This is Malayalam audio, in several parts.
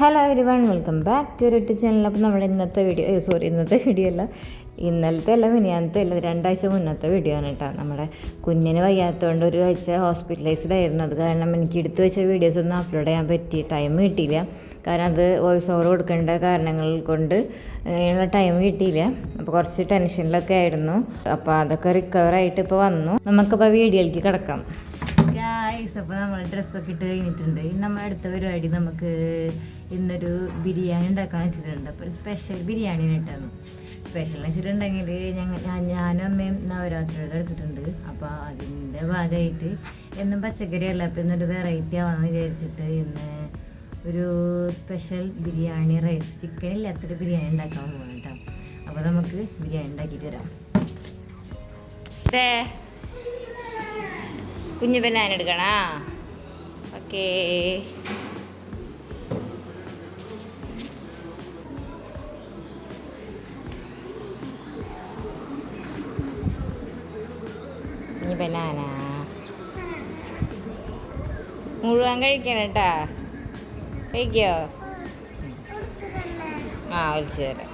Hello everyone welcome back to YouTube channel അപ്പോൾ നമ്മുടെ ഇന്നത്തെ വീഡിയോ സോറി ഇന്നത്തെ വീഡിയോ അല്ല. ഇന്നലത്തെ അല്ല മിനിയാനത്തെ അല്ല രണ്ടാഴ്ച മുന്നത്തെ വീഡിയോ ആണ് കേട്ടോ നമ്മുടെ കുഞ്ഞിന് വയ്യാത്തതുകൊണ്ട് ഒരു ആഴ്ച ഹോസ്പിറ്റലൈസ്ഡ് ആയിരുന്നു. അത് കാരണം എനിക്ക് എടുത്തു വെച്ച വീഡിയോസ് ഒന്നും അപ്ലോഡ് ചെയ്യാൻ പറ്റി ടൈം കിട്ടിയില്ല. കാരണം അത് വോയിസ് ഓവർ കൊടുക്കേണ്ട കാരണങ്ങൾ കൊണ്ട് അങ്ങനെയുള്ള ടൈം കിട്ടിയില്ല. അപ്പോൾ കുറച്ച് ടെൻഷനിലൊക്കെ ആയിരുന്നു. അപ്പോൾ അതൊക്കെ റിക്കവർ ആയിട്ട് ഇപ്പോൾ വന്നു. നമുക്കിപ്പോൾ വീഡിയോയിലേക്ക് കിടക്കാം. ഗായ്സ് അപ്പോൾ നമ്മൾ ഡ്രസ്സൊക്കെ ഇട്ട് കഴിഞ്ഞിട്ടുണ്ട്. ഇനി നമ്മൾ അടുത്ത പരിപാടി നമുക്ക് ഇന്നൊരു ബിരിയാണി ഉണ്ടാക്കാൻ വെച്ചിട്ടുണ്ട്. അപ്പോൾ ഒരു സ്പെഷ്യൽ ബിരിയാണി ഇട്ടാണ് സ്പെഷ്യൽ വെച്ചിട്ടുണ്ടെങ്കിൽ ഞങ്ങൾ ഞാൻ ഞാനും അമ്മയും നവരാത്രിയുടെ എടുത്തിട്ടുണ്ട്. അപ്പോൾ അതിന്റെ ഭാഗമായിട്ട് എന്നും പച്ചക്കറി അല്ല. അപ്പോൾ ഇന്നൊരു വെറൈറ്റി ആവണമെന്ന് വിചാരിച്ചിട്ട് ഇന്ന് ഒരു സ്പെഷ്യൽ ബിരിയാണി റൈസ് ചിക്കൻ ഇല്ലാത്തൊരു ബിരിയാണി ഉണ്ടാക്കാൻ പോകുന്നു കേട്ടോ. അപ്പോൾ നമുക്ക് ബിരിയാണി ഉണ്ടാക്കിയിട്ട് വരാം. കുഞ്ഞു ബനാന എടുക്കണോ? ഓക്കേ. ബനാന മുഴുവൻ കഴിക്കണം കേട്ടാ കഴിക്കോ? ആ ഒലിച്ചു തരാം.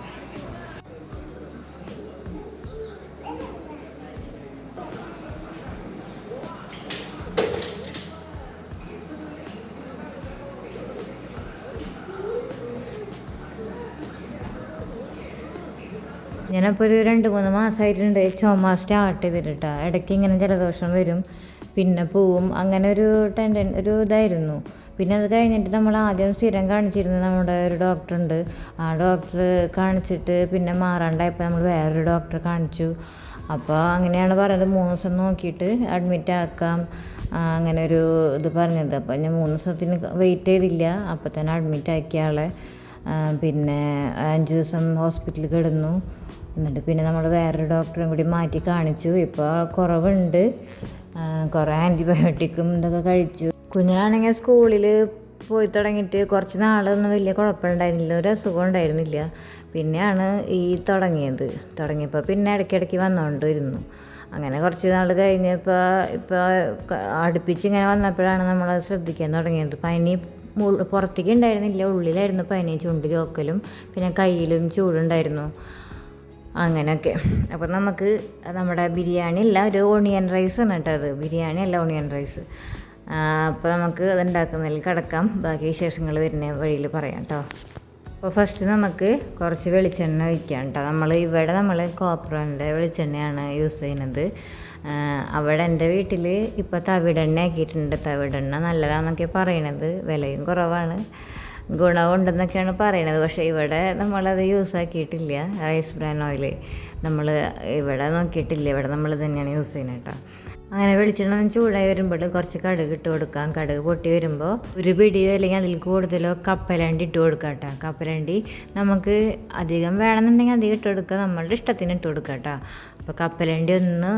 ഞാനപ്പോൾ ഒരു രണ്ട് മൂന്ന് മാസമായിട്ടുണ്ട് ചുമ സ്റ്റാർട്ട് ചെയ്തിട്ടാ ഇടയ്ക്ക് ഇങ്ങനെ ജലദോഷം വരും. പിന്നെ പോവും. അങ്ങനെ ഒരു ടെൻഡൻ ഒരു ഇതായിരുന്നു. പിന്നെ അത് കഴിഞ്ഞിട്ട് നമ്മൾ ആദ്യം സ്ഥിരം കാണിച്ചിരുന്നത് നമ്മുടെ ഒരു ഡോക്ടറുണ്ട് ആ ഡോക്ടർ കാണിച്ചിട്ട് പിന്നെ മാറാണ്ടായപ്പോൾ നമ്മൾ വേറൊരു ഡോക്ടറെ കാണിച്ചു. അപ്പോൾ അങ്ങനെയാണ് പറഞ്ഞത്. മൂന്ന് ദിവസം നോക്കിയിട്ട് അഡ്മിറ്റ് ആക്കാം. അങ്ങനെ ഒരു ഇത് പറഞ്ഞത്. അപ്പോൾ ഞാൻ മൂന്ന് ദിവസത്തിന് വെയിറ്റ് ചെയ്തില്ല. അപ്പോൾ തന്നെ അഡ്മിറ്റ് ആക്കിയ ആളെ. പിന്നെ അഞ്ച് ദിവസം ഹോസ്പിറ്റലിൽ കിടന്നു. എന്നിട്ട് പിന്നെ നമ്മൾ വേറൊരു ഡോക്ടറും കൂടി മാറ്റി കാണിച്ചു. ഇപ്പോൾ കുറവുണ്ട്. കുറേ ആന്റിബയോട്ടിക്കും ഇതൊക്കെ കഴിച്ചു. കുഞ്ഞാണെങ്കിൽ സ്കൂളിൽ പോയി തുടങ്ങിയിട്ട് കുറച്ച് നാളൊന്നും വലിയ കുഴപ്പമുണ്ടായിരുന്നില്ല. ഒരു അസുഖം ഉണ്ടായിരുന്നില്ല. പിന്നെയാണ് ഈ തുടങ്ങിയത്. തുടങ്ങിയപ്പോൾ പിന്നെ ഇടയ്ക്കിടയ്ക്ക് വന്നുകൊണ്ടിരുന്നു അങ്ങനെ കുറച്ച് നാൾ കഴിഞ്ഞപ്പോൾ ഇപ്പോൾ അടുപ്പിച്ച് ഇങ്ങനെ വന്നപ്പോഴാണ് നമ്മൾ ശ്രദ്ധിക്കാൻ തുടങ്ങിയത്. പനി പുറത്തേക്ക് ഉണ്ടായിരുന്നില്ല. ഉള്ളിലായിരുന്നു പനി ചുണ്ട് ചോക്കലും പിന്നെ കയ്യിലും ചൂടുണ്ടായിരുന്നു. അങ്ങനെയൊക്കെ. അപ്പോൾ നമുക്ക് നമ്മുടെ ബിരിയാണി അല്ല ഒരു ഓണിയൻ റൈസ് ആണ് കേട്ടോ അത്. ബിരിയാണി അല്ല ഓണിയൻ റൈസ് അപ്പോൾ നമുക്ക് അത് ഉണ്ടാക്കുന്നതിൽ കിടക്കാം. ബാക്കി വിശേഷങ്ങൾ വരുന്ന വഴിയിൽ പറയാം കേട്ടോ. അപ്പോൾ ഫസ്റ്റ് നമുക്ക് കുറച്ച് വെളിച്ചെണ്ണ ഒഴിക്കാം കേട്ടോ. നമ്മൾ ഇവിടെ നമ്മൾ കോപ്രോന്റെ വെളിച്ചെണ്ണയാണ് യൂസ് ചെയ്യുന്നത്. അവിടെ എന്റെ വീട്ടിൽ ഇപ്പോൾ തവിടെണ്ണ ആക്കിയിട്ടുണ്ട്. തവിടെണ്ണ നല്ലതാണെന്നൊക്കെ പറയണത്. വിലയും കുറവാണ്. ഗുണമുണ്ടെന്നൊക്കെയാണ് പറയണത്. പക്ഷേ ഇവിടെ നമ്മളത് യൂസ് ആക്കിയിട്ടില്ല. റൈസ് ബ്രാൻ ഓയിൽ നമ്മൾ ഇവിടെ നോക്കിയിട്ടില്ല. ഇവിടെ നമ്മൾ തന്നെയാണ് യൂസ് ചെയ്യുന്നത് കേട്ടോ. അങ്ങനെ വെളിച്ചെണ്ണ ചൂടായി വരുമ്പോൾ കുറച്ച് കടുക് ഇട്ട് കൊടുക്കാം. കടുക് പൊട്ടി വരുമ്പോൾ ഒരു പിടിയോ അല്ലെങ്കിൽ അതിൽ കൂടുതലോ കപ്പലണ്ടി ഇട്ട് കൊടുക്കാം കേട്ടോ. കപ്പലണ്ടി നമുക്ക് അധികം വേണമെന്നുണ്ടെങ്കിൽ അധികം ഇട്ട് കൊടുക്കുക നമ്മളുടെ ഇഷ്ടത്തിന് ഇട്ട് കൊടുക്കാം കേട്ടോ. അപ്പോൾ കപ്പലണ്ടി ഒന്ന്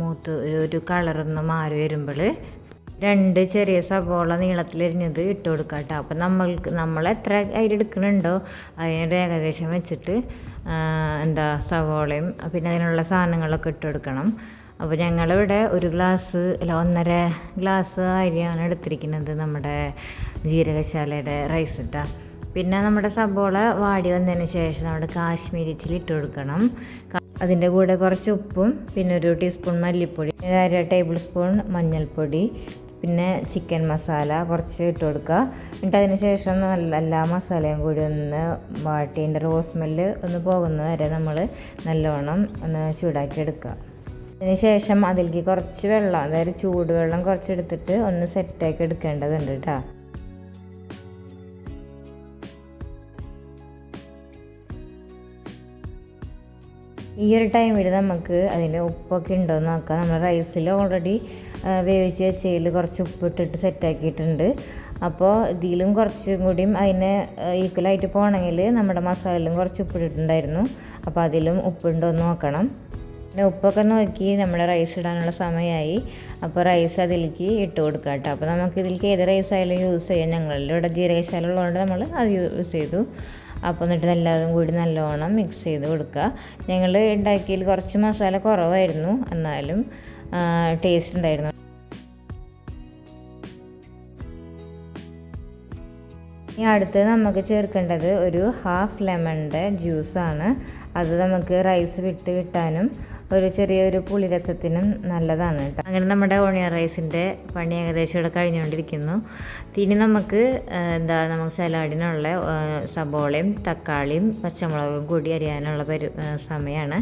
മൂത്ത് ഒരു കളറൊന്ന് മാറി വരുമ്പോൾ രണ്ട് ചെറിയ സവോള നീളത്തിലരിഞ്ഞത് ഇട്ട് കൊടുക്കാം കേട്ടോ അപ്പം നമ്മൾക്ക് നമ്മൾ എത്ര അരി എടുക്കണുണ്ടോ അതിനൊരു ഏകദേശം വെച്ചിട്ട് എന്താ സവോളയും പിന്നെ അതിനുള്ള സാധനങ്ങളൊക്കെ ഇട്ട് കൊടുക്കണം. അപ്പോൾ ഞങ്ങളിവിടെ ഒരു ഗ്ലാസ് അല്ല ഒന്നര ഗ്ലാസ് അരിയാണ് എടുത്തിരിക്കുന്നത് നമ്മുടെ ജീരകശാലയുടെ റൈസ് ഇട്ടാ. പിന്നെ നമ്മുടെ സബോള വാടി വന്നതിന് ശേഷം നമ്മുടെ കാശ്മീരി ചില്ലി ഇട്ട് കൊടുക്കണം. അതിന്റെ കൂടെ കുറച്ച് ഉപ്പും പിന്നെ ഒരു ടീസ്പൂൺ മല്ലിപ്പൊടി അര ടേബിൾ സ്പൂൺ മഞ്ഞൾപ്പൊടി പിന്നെ ചിക്കൻ മസാല കുറച്ച് ഇട്ട് കൊടുക്കുക. എന്നിട്ട് അതിന് ശേഷം നല്ല എല്ലാ മസാലയും കൂടി ഒന്ന് വാട്ടിന്റെ റോസ് സ്മെല്ല് ഒന്ന് പോകുന്ന വരെ നമ്മൾ നല്ലോണം ഒന്ന് ചൂടാക്കി എടുക്കുക. അതിന് ശേഷം അതിലേക്ക് കുറച്ച് വെള്ളം അതായത് ചൂടുവെള്ളം കുറച്ച് എടുത്തിട്ട് ഒന്ന് സെറ്റാക്കി എടുക്കേണ്ടതുണ്ട് കേട്ടോ. ഈ ഒരു ടൈമിൽ നമുക്ക് അതിന്റെ ഉപ്പൊക്കെ ഉണ്ടോ എന്ന് നോക്കാം നമ്മുടെ റൈസിൽ ഓൾറെഡി വേവിച്ച് വെച്ചതിൽ കുറച്ച് ഉപ്പിട്ടിട്ട് സെറ്റാക്കിയിട്ടുണ്ട്. അപ്പോൾ ഇതിലും കുറച്ചും കൂടിയും അതിന് ഈക്വലായിട്ട് പോകണമെങ്കിൽ നമ്മുടെ മസാലയിലും കുറച്ച് ഉപ്പിട്ടിട്ടുണ്ടായിരുന്നു. അപ്പോൾ അതിലും ഉപ്പുണ്ടോ എന്ന് നോക്കണം. പിന്നെ ഉപ്പൊക്കെ നോക്കി നമ്മൾ റൈസ് ഇടാനുള്ള സമയമായി. അപ്പോൾ റൈസ് അതിലേക്ക് ഇട്ട് കൊടുക്കാം കേട്ടോ. അപ്പോൾ നമുക്ക് ഇതിലേക്ക് ഏത് റൈസ് ആയാലും യൂസ് ചെയ്യാം. ഞങ്ങളുടെ ഇവിടെ ജീരകശാല ഉള്ളതുകൊണ്ട് നമ്മൾ അത് യൂസ് ചെയ്തു. അപ്പോൾ എന്നിട്ട് എല്ലാതും കൂടി നല്ലോണം മിക്സ് ചെയ്ത് കൊടുക്കുക. ഞങ്ങൾ ഉണ്ടാക്കിയതിൽ കുറച്ച് മസാല കുറവായിരുന്നു. എന്നാലും ടേസ്റ്റ് ഉണ്ടായിരുന്നു. ഇനി അടുത്ത് നമുക്ക് ചേർക്കേണ്ടത് ഒരു ഹാഫ് ലെമണിന്റെ ജ്യൂസാണ് അത് നമുക്ക് റൈസ് വിട്ട് കിട്ടാനും ഒരു ചെറിയൊരു പുളിരസത്തിനും നല്ലതാണ് കേട്ടോ. അങ്ങനെ നമ്മുടെ ഓണിയൻ റൈസിന്റെ പണി ഏകദേശം ഇവിടെ കഴിഞ്ഞുകൊണ്ടിരിക്കുന്നു. ഇനി നമുക്ക് എന്താ നമുക്ക് സലാഡിനുള്ള സബോളയും തക്കാളിയും പച്ചമുളകും കൂടി അരിയാനുള്ള സമയമാണ്.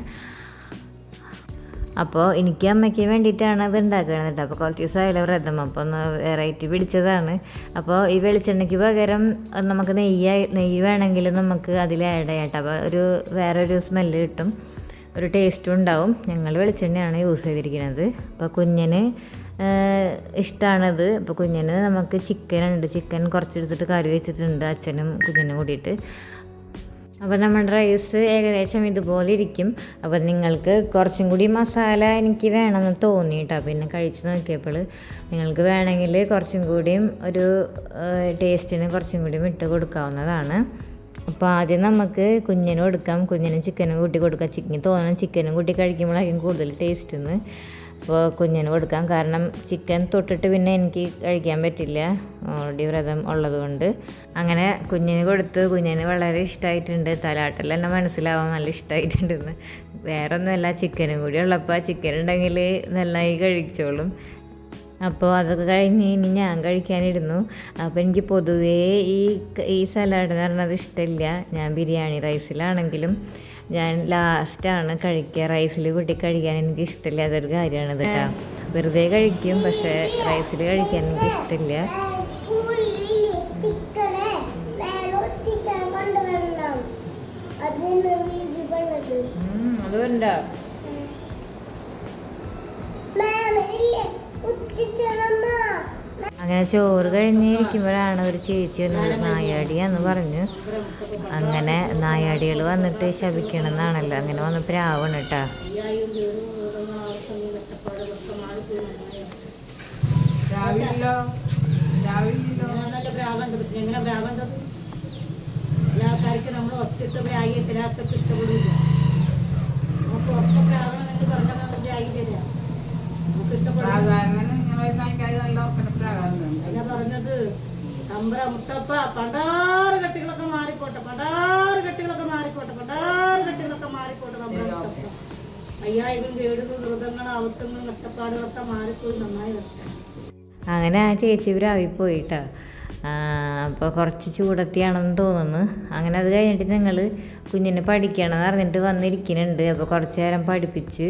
അപ്പോൾ എനിക്ക് അമ്മയ്ക്ക് വേണ്ടിയിട്ടാണ് അത് ഉണ്ടാക്കുന്നത് കേട്ടോ. അപ്പോൾ കുറച്ച് ദിവസമായാലും വ്രതം. അപ്പോൾ ഒന്ന് വെറൈറ്റി പിടിച്ചതാണ്. അപ്പോൾ ഈ വെളിച്ചെണ്ണയ്ക്ക് പകരം നമുക്ക് നെയ്യ് നെയ്യ് വേണമെങ്കിൽ നമുക്ക് അതിൽ ആഡ് ചെയ്യാം കേട്ടോ. അപ്പോൾ ഒരു വേറൊരു സ്മെല്ല് കിട്ടും. ഒരു ടേസ്റ്റും ഉണ്ടാവും. ഞങ്ങൾ വെളിച്ചെണ്ണയാണ് യൂസ് ചെയ്തിരിക്കുന്നത്. അപ്പോൾ കുഞ്ഞിന് ഇഷ്ടമാണത് അപ്പോൾ കുഞ്ഞിന് നമുക്ക് ചിക്കൻ ഉണ്ട്. ചിക്കൻ കുറച്ചെടുത്തിട്ട് കറി വെച്ചിട്ടുണ്ട് അച്ഛനും കുഞ്ഞിനും കൂടിയിട്ട്. അപ്പോൾ നമ്മുടെ റൈസ് ഏകദേശം ഇതുപോലെ ഇരിക്കും. അപ്പോൾ നിങ്ങൾക്ക് കുറച്ചും കൂടി മസാല എനിക്ക് വേണമെന്ന് തോന്നി കേട്ടോ പിന്നെ കഴിച്ച് നോക്കിയപ്പോൾ നിങ്ങൾക്ക് വേണമെങ്കിൽ കുറച്ചും കൂടിയും ഒരു ടേസ്റ്റിന് കുറച്ചും കൂടിയും ഇട്ട് കൊടുക്കാവുന്നതാണ്. അപ്പോൾ ആദ്യം നമുക്ക് കുഞ്ഞിന് കൊടുക്കാം കുഞ്ഞിന് ചിക്കനും കൂട്ടി കൊടുക്കാം. ചിക്കൻ തോന്നണം ചിക്കനും കൂട്ടി കഴിക്കുമ്പോഴായിരിക്കും കൂടുതൽ ടേസ്റ്റ് എന്ന് അപ്പോൾ കുഞ്ഞിന് കൊടുക്കാം കാരണം ചിക്കൻ തൊട്ടിട്ട് പിന്നെ എനിക്ക് കഴിക്കാൻ പറ്റില്ല. ഓൾറെഡി വ്രതം ഉള്ളതുകൊണ്ട് അങ്ങനെ കുഞ്ഞിന് കൊടുത്ത് കുഞ്ഞിന് വളരെ ഇഷ്ടമായിട്ടുണ്ട് തലാട്ടെല്ലാം എന്നെ മനസ്സിലാവാൻ നല്ല ഇഷ്ടമായിട്ടുണ്ടെന്ന് വേറെ ഒന്നുമല്ല ചിക്കനും കൂടി ഉള്ളപ്പോൾ ചിക്കൻ ഉണ്ടെങ്കിൽ നന്നായി കഴിച്ചോളും. അപ്പോൾ അതൊക്കെ കഴിഞ്ഞ് ഇനി ഞാൻ കഴിക്കാനിരുന്നു. അപ്പോൾ എനിക്ക് പൊതുവേ ഈ ഈ സലാഡ് എന്ന് പറഞ്ഞത് ഇഷ്ടമില്ല. ഞാൻ ബിരിയാണി റൈസിലാണെങ്കിലും ഞാൻ ലാസ്റ്റാണ് കഴിക്കുക. റൈസിൽ കൂട്ടി കഴിക്കാൻ എനിക്ക് ഇഷ്ടമില്ല അതൊരു കാര്യമാണ് കേട്ടോ വെറുതെ കഴിക്കും പക്ഷേ റൈസിൽ കഴിക്കാൻ എനിക്ക് ഇഷ്ടമില്ല അതുകൊണ്ടാ അങ്ങനെ ചോറ് കഴിഞ്ഞിരിക്കുമ്പോഴാണ് ഒരു ചേച്ചി വന്നത്. നായാടിയാന്ന് പറഞ്ഞു. അങ്ങനെ നായാടികൾ വന്നിട്ട് ശപിക്കണം എന്നാണല്ലോ അങ്ങനെ വന്നപ്പോൾ രാവണം കേട്ടാ ആൾക്കാർക്ക് അല്ല പറഞ്ഞത് തമ്പ്ര മുത്തപ്പ പണ്ടാറ് കെട്ടികളൊക്കെ മാറിക്കോട്ടെ പണ്ടാറ് കെട്ടികളൊക്കെ മാറിക്കോട്ടെ പണ്ടാറ് കെട്ടികളൊക്കെ മാറിക്കോട്ടെ തമ്പ്ര മുത്തപ്പ. അയ്യായിരം കേടുന്ന ദുരിതങ്ങൾ അവത്തുന്നു കഷ്ടപ്പാടുകളൊക്കെ മാറിപ്പോയി നന്നായി വരട്ടെ. അങ്ങനെ ആ ചേച്ചി പ്രാവിപ്പോയി കേട്ടോ അപ്പോൾ കുറച്ച് ചൂടത്തിയാണെന്ന് തോന്നുന്നു. അങ്ങനെ അത് കഴിഞ്ഞിട്ട് ഞങ്ങൾ കുഞ്ഞിനെ പഠിക്കണം എന്ന് അറിഞ്ഞിട്ട് വന്നിരിക്കുന്നുണ്ട്. അപ്പോൾ കുറച്ച് നേരം പഠിപ്പിച്ച്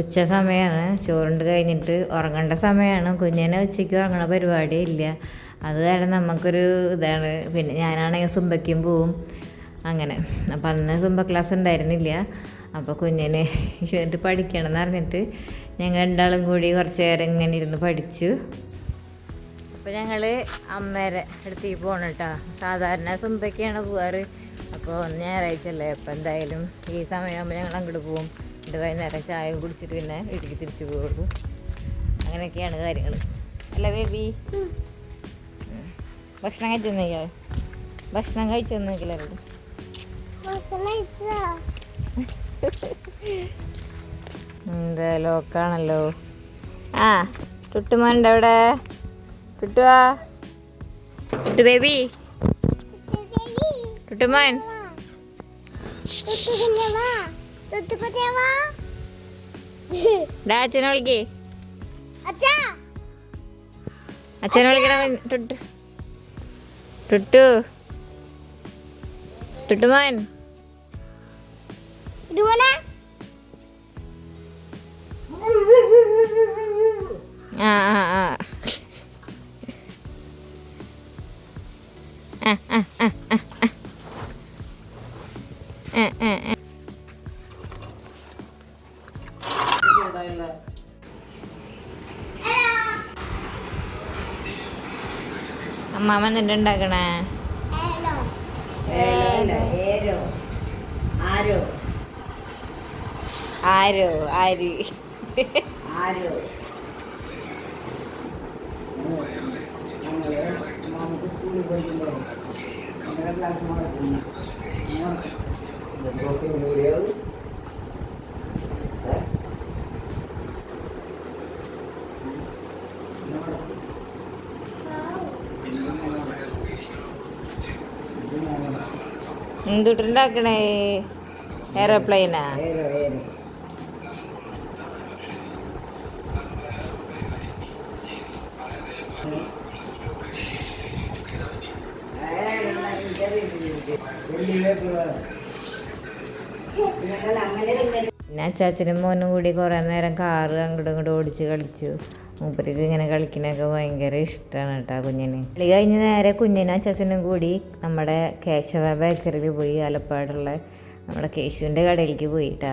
ഉച്ച സമയമാണ് ചോറുണ്ട് കഴിഞ്ഞിട്ട് ഉറങ്ങേണ്ട സമയമാണ് കുഞ്ഞിനെ ഉച്ചയ്ക്ക് ഉറങ്ങണ പരിപാടി ഇല്ല. അത് കാരണം നമുക്കൊരു ഇതാണ്. പിന്നെ ഞാനാണെങ്കിൽ സുമ്പയ്ക്കും പോവും. അങ്ങനെ. അപ്പം അന്ന് സുമ്പ ക്ലാസ് ഉണ്ടായിരുന്നില്ല. അപ്പോൾ കുഞ്ഞിനെ എന്നിട്ട് പഠിക്കണം എന്ന് പറഞ്ഞിട്ട് ഞങ്ങൾ രണ്ടാളും കൂടി കുറച്ച് നേരം ഇങ്ങനെ ഇരുന്ന് പഠിച്ചു. അപ്പോൾ ഞങ്ങൾ അമ്മേരെ അടുത്തേക്ക് പോകണം കേട്ടോ സാധാരണ സുമ്പയ്ക്കാണ് പോവാറ്. അപ്പോൾ ഞായറാഴ്ച അല്ലേ അപ്പോൾ എന്തായാലും ഈ സമയമാകുമ്പോൾ ഞങ്ങൾ അങ്ങോട്ട് പോകും എന്നിട്ട് വൈകുന്നേരം ചായ കുടിച്ചിട്ട് പിന്നെ വീട്ടിലേക്ക് തിരിച്ചു പോകുള്ളൂ അങ്ങനെയൊക്കെയാണ് കാര്യങ്ങൾ അല്ല ബേബി? ഭക്ഷണം കഴിച്ചോ ഭക്ഷണം കഴിച്ചൊന്നില്ല എന്താ ലോക്കാണല്ലോ? ആ ടുട്ടുമോനുണ്ട് അവിടെ. ടുട്ടുവാ ടുട്ടു ബേബി. ടുട്ടുമോൻ. അച്ഛനെ വിളിക്കേ. അച്ഛാ. അച്ഛനെ വിളിക്കണം ടുട്ടു ടുട്ടു ടുട്ടുമോൻ ആ. ആ ആ ആ ആ ആ. ആ ആ. ആ. ആ അമ്മാമൻ അമ്മാമ എന്നിട്ട് ഉണ്ടാക്കണേ ആരോ. ആരോ ആര്? ആരോ. ഞങ്ങൾ നമുക്ക് സ്കൂളിൽ പോയിട്ടുണ്ടോ? ഞങ്ങളുടെ ക്ലാസ് നടക്കുന്നു എന്തുട്ടുണ്ടാക്കണേ എയറോപ്ലെയിനാ പിന്നെ അച്ചാച്ചനും മോനും കൂടി കുറേ നേരം കാറ് അങ്ങോട്ടും ഇങ്ങോട്ടും ഓടിച്ച് കളിച്ചു. മൂപ്പർക്ക് ഇങ്ങനെ കളിക്കണൊക്കെ ഭയങ്കര ഇഷ്ടമാണ് കേട്ടോ കുഞ്ഞിന്. കളി കഴിഞ്ഞ് നേരെ കുഞ്ഞിനും അച്ചാച്ചനും കൂടി നമ്മുടെ കേശവ ബേക്കറിയിൽ പോയി ആലപ്പാടുള്ള നമ്മുടെ കേശുവിന്റെ കടയിലേക്ക് പോയി കേട്ടോ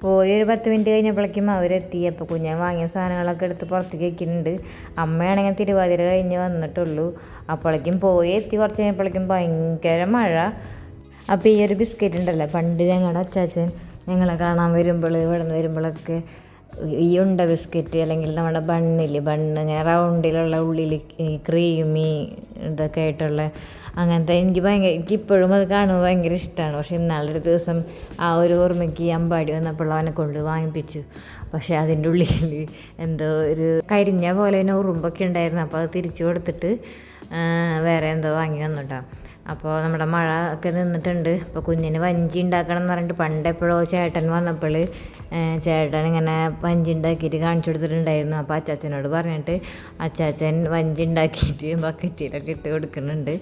പോയി ഒരു പത്ത് മിനിറ്റ് കഴിഞ്ഞപ്പോഴേക്കും അവരെത്തി. അപ്പോൾ കുഞ്ഞൻ വാങ്ങിയ സാധനങ്ങളൊക്കെ എടുത്ത് പുറത്തേക്ക് വെക്കുന്നുണ്ട്. അമ്മയാണെങ്കിൽ തിരുവാതിര കഴിഞ്ഞ് വന്നിട്ടുള്ളൂ. അപ്പോഴേക്കും പോയി എത്തി. കുറച്ച് കഴിഞ്ഞപ്പോഴേക്കും ഭയങ്കര മഴ. അപ്പോൾ ഈ ഒരു ബിസ്ക്കറ്റ് ഉണ്ടല്ലോ പണ്ട് ഞങ്ങളുടെ അച്ചാച്ചൻ ഞങ്ങളെ കാണാൻ വരുമ്പോൾ ഇവിടെ നിന്ന് വരുമ്പോഴൊക്കെ ഈ ഉണ്ട ബിസ്ക്കറ്റ് അല്ലെങ്കിൽ നമ്മുടെ ബണ്ണിൽ ബണ്ണ് ഇങ്ങനെ റൗണ്ടിലുള്ള ഉള്ളിൽ ഈ ക്രീമി ഇതൊക്കെ ആയിട്ടുള്ള അങ്ങനത്തെ എനിക്ക് ഭയങ്കര എനിക്ക് ഇപ്പോഴും അത് കാണുമ്പോൾ ഭയങ്കര ഇഷ്ടമാണ് പക്ഷേ ഇന്നാളൊരു ദിവസം ആ ഒരു ഓർമ്മയ്ക്ക് അമ്പാടി വന്നപ്പോൾ അവനെ കൊണ്ട് വാങ്ങിപ്പിച്ചു. പക്ഷേ അതിന്റെ ഉള്ളിൽ എന്തോ ഒരു കരിഞ്ഞ പോലെ തന്നെ ഉറുമ്പൊക്കെ ഉണ്ടായിരുന്നു. അപ്പോൾ അത് തിരിച്ചു കൊടുത്തിട്ട് വേറെ എന്തോ വാങ്ങി വന്നിട്ടോ അപ്പോൾ നമ്മുടെ മഴ ഒക്കെ നിന്നിട്ടുണ്ട്. അപ്പോൾ കുഞ്ഞിന് വഞ്ചി ഉണ്ടാക്കണം എന്ന് പറഞ്ഞിട്ട് പണ്ട് എപ്പോഴോ ചേട്ടൻ വന്നപ്പോൾ ചേട്ടൻ ഇങ്ങനെ വഞ്ചി ഉണ്ടാക്കിയിട്ട് കാണിച്ചു കൊടുത്തിട്ടുണ്ടായിരുന്നു. അപ്പോൾ അച്ചാച്ചനോട് പറഞ്ഞിട്ട് അച്ചാച്ചൻ വഞ്ചി ഉണ്ടാക്കിയിട്ട് ബക്കറ്റിലൊക്കെ ഇട്ട് കൊടുക്കുന്നുണ്ട്.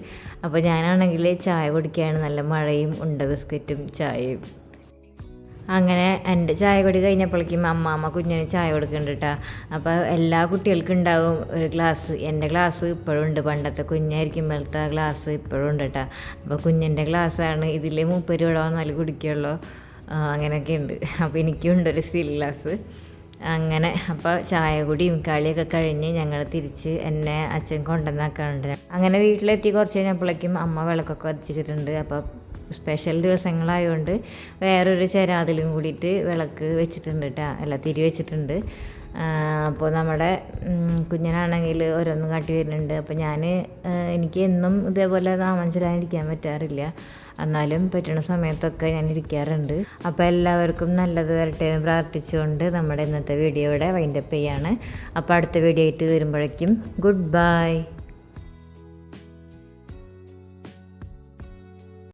അപ്പോൾ ഞാനാണെങ്കിൽ ചായ കുടിക്കുകയാണ്. നല്ല മഴയും ഉണ്ട ബിസ്ക്കറ്റും ചായയും. അങ്ങനെ എന്റെ ചായ കുടി കഴിഞ്ഞപ്പോഴേക്കും അമ്മാമ്മ കുഞ്ഞിന് ചായ കൊടുക്കുന്നുണ്ട് കേട്ടോ അപ്പോൾ എല്ലാ കുട്ടികൾക്കും ഉണ്ടാവും ഒരു ഗ്ലാസ്. എന്റെ ഗ്ലാസ് ഇപ്പോഴും ഉണ്ട്. പണ്ടത്തെ കുഞ്ഞായിരിക്കുമ്പോഴത്തെ ഗ്ലാസ് ഇപ്പോഴും ഉണ്ട് കേട്ടോ അപ്പോൾ കുഞ്ഞിന്റെ ഗ്ലാസ്സാണ് ഇതിൽ മുപ്പത് രൂപ വന്നാൽ കുടിക്കുള്ളൂ. അങ്ങനെയൊക്കെ ഉണ്ട്. അപ്പോൾ എനിക്കും ഉണ്ട് ഒരു സ്റ്റീൽ ഗ്ലാസ്. അങ്ങനെ അപ്പോൾ ചായ കുടിയും കളിയൊക്കെ കഴിഞ്ഞ് ഞങ്ങൾ തിരിച്ച് എന്നെ അച്ഛൻ കൊണ്ടുവന്നാക്കാറുണ്ട് അങ്ങനെ വീട്ടിലെത്തി കുറച്ച് കഴിഞ്ഞപ്പോഴേക്കും അമ്മ വിളക്കൊക്കെ വച്ചിട്ടുണ്ട്. അപ്പോൾ സ്പെഷ്യൽ ദിവസങ്ങളായതുകൊണ്ട് വേറൊരു ചേരാതിലും കൂടിയിട്ട് വിളക്ക് വെച്ചിട്ടുണ്ട് കേട്ടോ അല്ല തിരി വെച്ചിട്ടുണ്ട്. അപ്പോൾ നമ്മുടെ കുഞ്ഞിനാണെങ്കിൽ ഓരോന്നും കാട്ടി വരുന്നുണ്ട്. അപ്പോൾ ഞാൻ എനിക്ക് എന്നും ഇതേപോലെ താമസിച്ചിരിക്കാൻ പറ്റാറില്ല. എന്നാലും പറ്റുന്ന സമയത്തൊക്കെ ഞാൻ ഇരിക്കാറുണ്ട്. അപ്പോൾ എല്ലാവർക്കും നല്ലത് വരട്ടെ എന്ന് പ്രാർത്ഥിച്ചുകൊണ്ട് നമ്മുടെ ഇന്നത്തെ വീഡിയോയുടെ വൈൻഡപ്പ് ചെയ്യാണ്. അപ്പോൾ അടുത്ത വീഡിയോ ആയിട്ട് വരുമ്പോഴേക്കും ഗുഡ് ബൈ